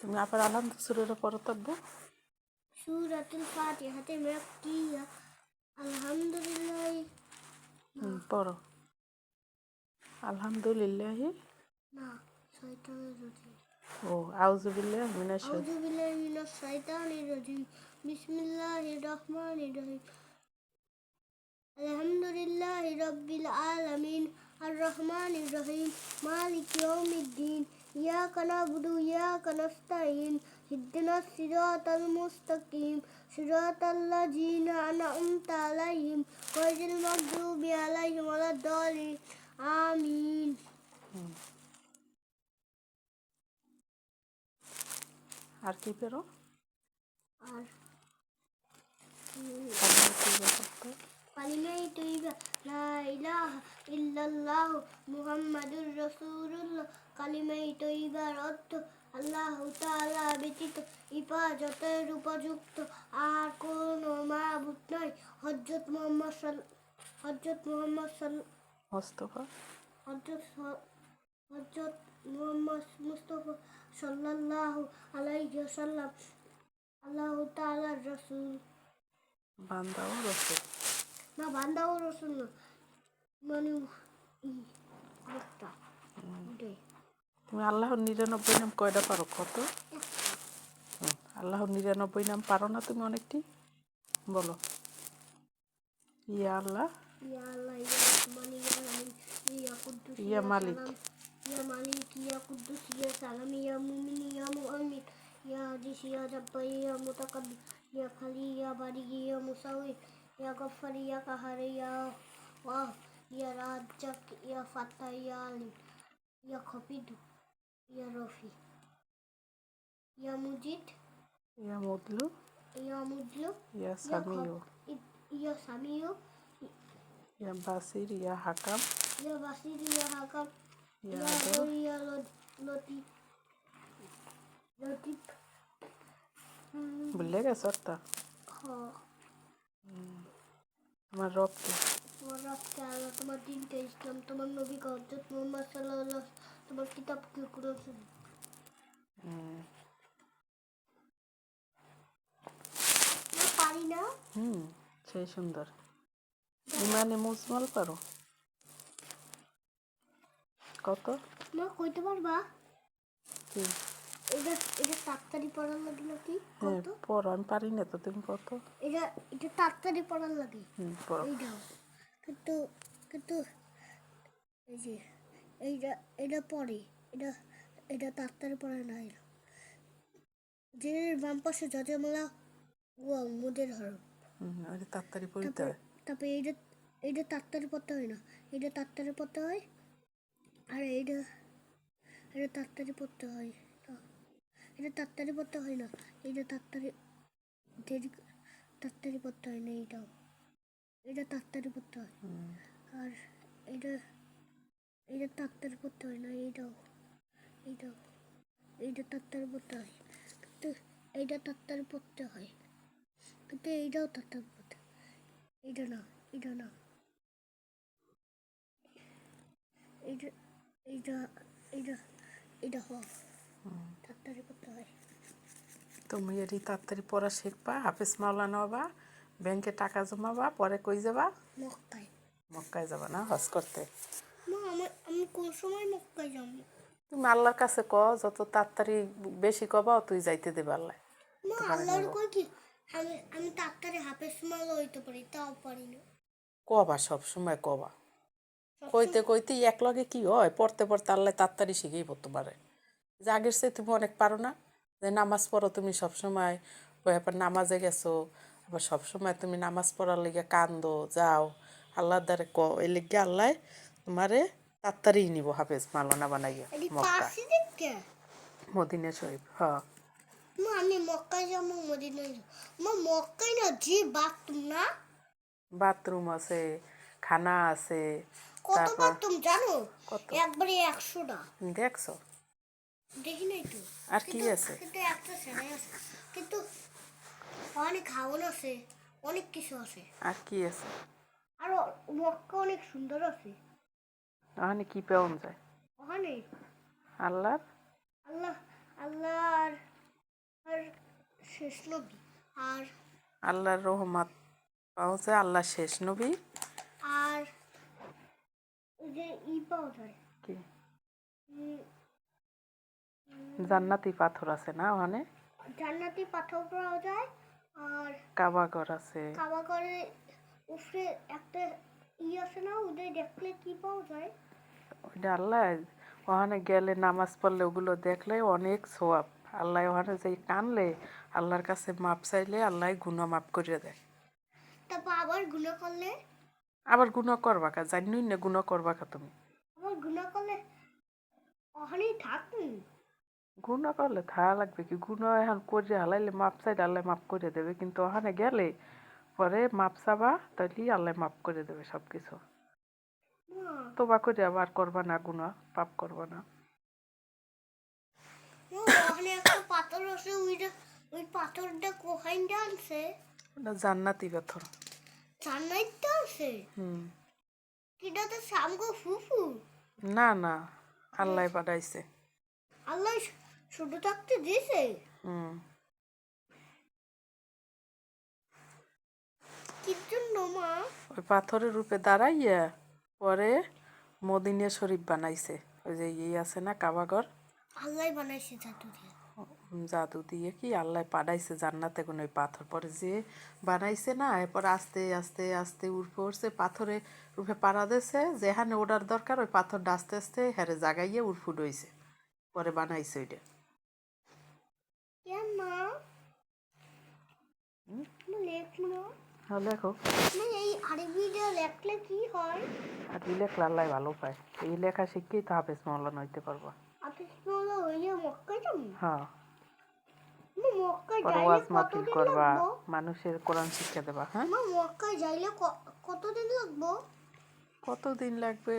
তুমি আবার আলহামদুলিল্লাহ সুরের পরে থাকব সুরাতুল ফাতিহাতে মাক্কিয়া আলহামদুলিল্লাহ। হুম, পড়ো। আলহামদুলিল্লাহ। না শয়তানের রাজিম ও আউজুবিল্লাহ মিনাশ আউযু বিল্লাহি মিনাশ শাইতানির রাজিম বিসমিল্লাহির রহমানির রহিম। আলহামদুলিল্লাহি রাব্বিল আলামিন। আর রহমানির রহিম। মালিক ইয়াউমিদ্দিন। ইয়াকা নাবুদু ইয়াকা নাস্তাইন ইহদিনাস সিরাতাল মুস্তাকিম সিরাতাল লাযিনা আন'আমতা আলাইহিম গায়রিল মাগদুবি আলাইহিম ওয়ালাদ-দাল্লিন আমিন আর কি পেরো? আর কালিমাই তৈবা লা ইলাহা ইল্লাল্লাহ মুহাম্মাদুর রাসূলুল্লাহ। কালিমাই তৈবার অর্থ আল্লাহ তাআলা ব্যতীত ইবাদতের উপযুক্ত। আর কোনো মাবুদ নয় হযরত মুহাম্মদ সাল হযরত মুহাম্মদ সাল মোস্তফা? হযরত স- হযরত মুহাম্মদ মুস্তাফা সাল্লাল্লাহু আলাইহি ওয়াসাল্লাম। আল্লাহ তাআলার রাসূল। বান্দা ও রসুল না। বান্দা ও রসুন না মানে ওটাই। তুমি আল্লাহর নিরানব্বই নাম কয়টা পারো কত? আল্লাহর নিরানব্বই নাম পারো না তুমি অনেকটি? বলো। ইয়া আল্লাহ। ইয়া মালিক। ইয়া মালিক ইয়া কুদ্দুস ইয়া সালাম ইয়া মুমিন ইয়া মুআমিন ইয়া ইয়া জব্বার ইয়া মুতাকাব্বির ইয়া খালি ইয়া বারি ইয়া মুসাউই ইয়া গফফার ইয়া কাহার ইয়া ওয়াহ ইয়া রাজ্জাক ইয়া ইয়া আলিম ইয়া খফিদ। ইয়া রফি ইয়া মুজিদ ইয়া মুদলু ইয়া মুজলু ইয়া সামিউ ইয়া সামিউ ইয়া বাসির ইয়া হাকাম ইয়া বাসির ইয়া হাকাম ইয়া ইয়া লতিফ লতিফ ভুলে গেছো একটা হ তোমার রবকে তোমার রাতকে আল্লাহ তোমার দিনকে ইসলাম তোমার নবী হজরত মোহাম্মদ সাল্লাহ কুরআন শরীফ। হুম, না পারি না। হুম সেই সুন্দর। ইমানে মুজমাল পারো। কত? না কইতে পারবা? কি? এটা এটা তাড়াতাড়ি পড়ার লাগে নাকি? হ্যাঁ কত? পড়ো আমি পারি না তো তুমি কত এটা এটা তাড়াতাড়ি পড়ার লাগে। হুম পড়ো। কিন্তু কিন্তু এই যে এইটা এটা পরে এটা এটা তাড়াতাড়ি পড়ে না এটা যে বাম পাশে যজমালা ও মুদের হরফ ওটা তাড়াতাড়ি পড়িতে হয়। তারপরে এইটা এইটা তাড়াতাড়ি পড়তে হয় না। এটা তাড়াতাড়ি পড়তে হয় আর এইটা এটা তাড়াতাড়ি পড়তে হয়। এটা তাড়াতাড়ি পড়তে হয় না এটা তাড়াতাড়ি দেরি তাড়াতাড়ি পড়তে হয় না এইটাও। এটা তাড়াতাড়ি পড়তে হয়। আর এটা এটা তাড়াতাড়ি পড়তে হয় না এইটাও এইটাও এইটা তাড়াতাড়ি পড়তে হয়। কিন্তু এইটা তাড়াতাড়ি পড়তে হয়। কিন্তু এইটাও তাড়াতাড়ি পড়তে। এইটা না এটা না। এইটা এইটা এইটা এটা হ। তাড়াতাড়ি পড়তে হয়। তুমি এটি তাড়াতাড়ি পড়া শিখবা হাফিজ মাওলানা হবা ব্যাংকে টাকা জমাবা পরে কই যাবা? মক্কায়। মক্কায় যাবা না হজ করতে? কোন সময় মক্কায় যাব তুমি আল্লাহর কাছে ক যত তাড়াতাড়ি বেশি কবা তুই যাইতে দেবে আল্লাহ। মা আল্লাহর কই কি আমি আমি তাড়াতাড়ি হাফের সময় হইতে পারি তাও পারি না। কবা সব সময় কবা। কইতে কইতে এক লগে কি হয় পড়তে পড়তে আল্লাহ তাড়াতাড়ি শিখেইব তোমারে যে আগের সে তুমি অনেক পারো না যে নামাজ পড়ো তুমি সবসময় আবার নামাজে গেছো আবার সবসময় তুমি নামাজ পড়ার লেগে কান্দো যাও আল্লাহর দ্বারে ক এই লেগে আল্লাহ তোমারে তাড়াতাড়ি নিব হাফেজ মালানা বানাইয়া মক্কা মদিনা শরীফ হ্যাঁ। মা আমি মক্কায় যাব মদিনায় যাব। মা মক্কায় না যে বাথরুম না? বাথরুম আছে খানা আছে কত বাথরুম জানো? একবারে একশোটা দেখছ? দেখি নাই তো? আর কি আছে? কিন্তু একটা সেলাই আছে। কিন্তু অনেক খাওয়ান আছে অনেক কিছু আছে। আর কি আছে? আর মক্কা অনেক সুন্দর আছে। ওখানে কি পাওয়া যায় ওখানে আল্লাহর আল্লাহ আল্লাহ আল্লাহর আর শেষ নবী আর আল্লাহর রহমত পাওয়া যায় আল্লাহ শেষ নবী আর যে ই পাওয়া যায় কি জান্নাতি পাথর আছে না ওখানে জান্নাতি পাথর পাওয়া যায় আর কাবাগর আছে কাবাগরে উপরে একটা ই আছে না ওদের দেখলে কি পাওয়া যায়? আল্লাহ ওখানে গেলে নামাজ পড়লে ওগুলো দেখলে অনেক সোয়াব। আল্লাহ ওখানে যে কানলে আল্লাহর কাছে মাপ চাইলে আল্লাহ গুণা মাপ করে দেয়। তারপর আবার গুণা করলে? আবার গুণা করবা কা? জানুই না গুণা করবা কা তুমি? আবার গুণা করলে? ওখানেই থাকুন গুণা করলে থাকা লাগবে কি? গুণা এখন করে হালাইলে মাপ চাইলে আল্লাহ মাপ করে দেবে। কিন্তু ওখানে গেলে পরে মাপ চাবা তাহলে আল্লাহ মাপ করে দেবে সব কিছু তোবা করে আবার করবা না গুণা পাপ করবা না। পাথর আছে ওইটা ওই পাথরটা কোহাইন আনছে ওটা জান্নাতি পাথর। হুম। কিটা তো সামগো ফুফু? না না আল্লাহ পাঠাইছে। আল্লাহ ছোট থাকতে দিয়েছে? হুম। ওই পাথরের রূপে দাঁড়াইয়া পরে মদিনা শরীফ বানাইছে। ওই যে ইয়ে আছে না কাবাগর? আল্লাহ বানাইছে জাদু দিয়ে। জাদু দিয়ে কি আল্লাহ পাঠাইছে জান্নাতে কোনো ওই পাথর? পরে যে বানাইছে না এরপর আস্তে আস্তে আস্তে উর্ফে উঠছে পাথরে রূপে পাড়া দিয়েছে যেখানে ওটার দরকার ওই পাথরটা আস্তে আস্তে হেরে জাগাইয়ে উর্ফুট হইছে। পরে বানাইছে ওইটা। মা হ্যাঁ লেখো মানে এই আরবিটা লেখলে কি হয়? আর এই লেখলে আল্লাহ ভালো পায়। এই লেখা শিখেই তো হাফেজ মৌলানা হইতে পারব। মক্কায় যাব? হ্যাঁ। মাহফিল করবা মানুষের কোরআন শিক্ষা দেবা হ্যাঁ? যাইলে কতদিন লাগবো? কতদিন লাগবে?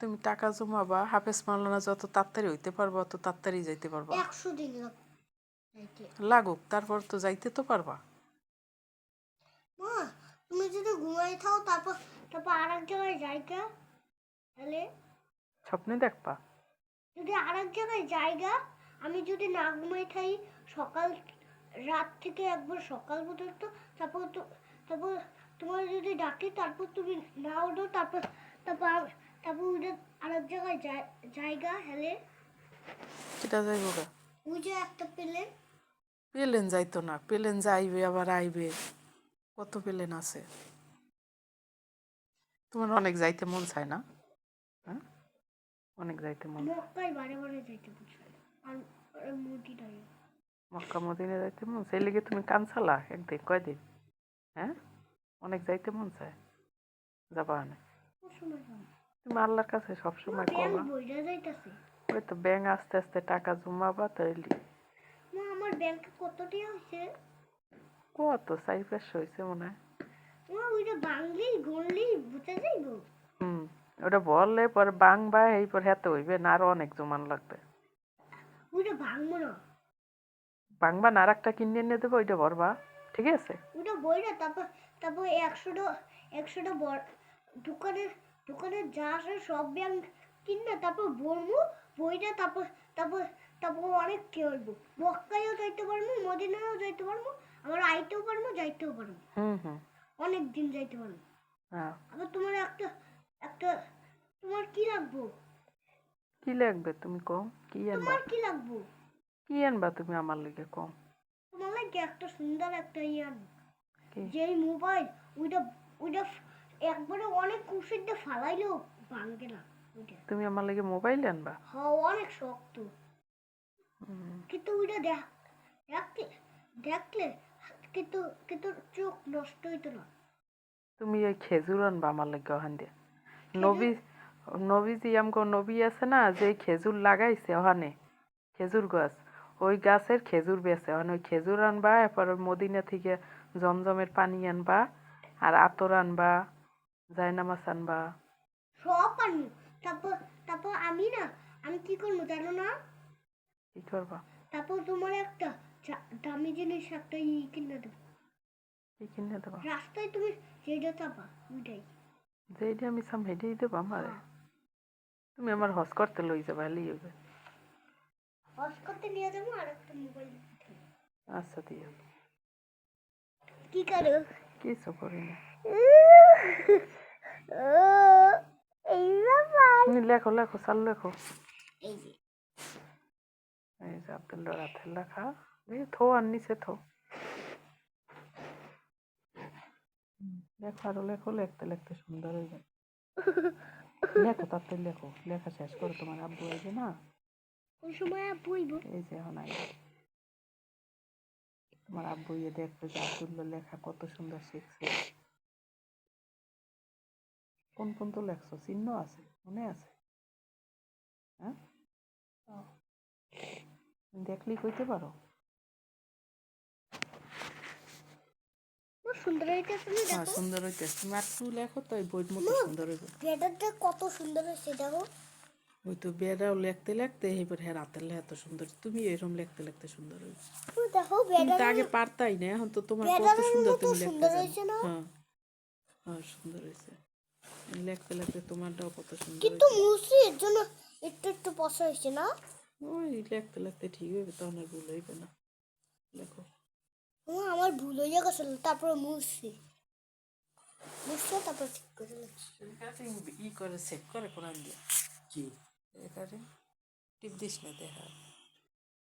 তুমি টাকা জমাবা হাফেজ মাওলানা যত তাড়াতাড়ি হইতে পারব অত তাড়াতাড়ি যাইতে পারবা। একশো দিন লাগবে লাগুক তারপর তো যাইতে তো পারবা। তুমি যদি ঘুমাই থাও তারপর তারপর আর এক জায়গায় জায়গা তাহলে? স্বপ্নে দেখবা। যদি আর এক জায়গায় জায়গা আমি যদি না ঘুমাই থাই সকাল রাত থেকে একবার সকাল পর্যন্ত তারপর তো তারপর তোমার যদি ডাকি তারপর তুমি না ওঠো তারপর তারপর তারপর ওদের আর এক জায়গায় জায়গা হেলে এটা যাইব গা ওই যে একটা পেলেন। পেলেন যাইতো না পেলেন যাইবে আবার আইবে। কত পেলেন আছে? তোমার অনেক যাইতে মন চায় না? হ্যাঁ? অনেক যাইতে মন মক্কায় বারে বারে যাইতে বুঝবে আর আর মক্কা মদিনে যাইতে মন সেই লেগে তুমি কানসালা একদিন কয়দিন? হ্যাঁ? অনেক যাইতে মন চায়? যাবা না? তুমি আল্লাহর কাছে সবসময় কবা ওই তো ব্যাংক আস্তে আস্তে টাকা জমাবা তাইলে। মা আমার ব্যাংকে কত টাকা হয়েছে কত চারি পাঁচশো হয়েছে মনে হয়? ওইটা বাংলেই গড়লেই বুঝে যাইবো? হুম ওটা বললে পরে বাংবা এই পর হাতে হইবে না আরও অনেক জমান লাগবে। ওইটা ভাঙবো না। বাংবা না আর একটা কিনে এনে দেবো ওইটা ভরবা ঠিক আছে? ওটা বইটা তারপর তারপর একশোটা একশোটা বড় দোকানের দোকানের যা আছে সব ব্যাংক কিনে তারপর বলব বইটা তারপর তারপর তারপর অনেক কি হইবো মক্কায়ও যাইতে পারব মদিনায়ও যাইতে পারব আবার আইতেও পারব যাইতেও পারব। হুম হুম। অনেক দিন যাইতে পারব। হ্যাঁ। আবার তোমার একটা একটা তোমার কি লাগবো? কি লাগবে তুমি কম কি আনবা? তোমার কি লাগবো? কি আনবা তুমি আমার লিগে কম তোমার লাগে একটা সুন্দর একটা ইয়ান কি? যেই মোবাইল ওইটা ওইটা একবারে অনেক কুশিতে ফালাইলেও ভাঙবে না তুমি আমার লিগে মোবাইল আনবা? হ্যাঁ অনেক শক্ত। কিন্তু ওইটা দেখ দেখলে দেখলে কিন্তু কিন্তু চোখ নষ্ট হইতো না। তুমি ওই খেজুর আনবা আমার লিগে ওখান দিয়ে। নবী নবীজি আমগো নবী আছে না যে খেজুর লাগাইছে ওখানে খেজুর গাছ ওই গাছের খেজুর বেছে ওখানে। ওই খেজুর আনবা এরপর ওই মদিনা থেকে জমজমের পানি আনবা আর আতর আনবা জায়নামাজ আনবা। সব পারব তারপর তারপর আমি না আমি কি করব জানো না? কি করবা? তারপর তোমার একটা দামি জিনিস একটা ই কিনে দেবো। কি কিনে দেবা? রাস্তায় তুমি যেটা চাপা ওইটাই। যেইটা আমি হেঁটেই দেবো আমারে? তুমি আমার হজ করতে লই যাবা হেলি হইবে। অফ করতে নিয়ে যাব আর একটা মোবাইল আচ্ছা দিয়ে কি করো? কিছু করি না। এই লেখো লেখো চালু লেখো। এই যে। আব্দুল্লাহ রাতের লেখা থো আর নিচে থো। লেখো আরও লেখো লিখতে লিখতে সুন্দর হয়ে যাবে লেখো তাড়াতাড়ি লেখো লেখা শেষ করো তোমার আব্বু যে না? ওই সময় বইব এই যে এখন তোমার আব্বু ইয়ে দেখবে যে আব্দুল্লাহ লেখা কত সুন্দর শিখছে। কোন কোন তো লেখছো? চিহ্ন আছে? মনে আছে? হ্যাঁ। দেখলেই কইতে পারো। সুন্দর তুমি হ্যাঁ দেখো? সুন্দর হইতেছে তুমি আর লেখো তো ওই বইয়ের মতো সুন্দর হইবে। কত সুন্দর হয়েছে দেখো। ওই তো বেড়াও লিখতে লিখতে এবার হ্যাঁ রাতের এত সুন্দর। তুমি এরকম লিখতে লিখতে সুন্দর দেখো আগে পারতাই না এখন তো তোমার কত সুন্দর তুমি লিখতে? হ্যাঁ হ্যাঁ সুন্দর হয়েছে। লিখতে লিখতে তোমারটাও কত সুন্দর কিন্তু মুসি এর জন্য একটু একটু পশা হয়েছে না? ওই লিখতে লিখতে ঠিক হইবে তখন আর ভুল হইবে না। লেখো। ও আমার ভুল হয়ে গেছে তারপরে মুসি মুসছে তারপর ঠিক করে লিখছি ই করে সেভ করে কোন দিয়ে কি? এখানে টিপ দিস না দেখা।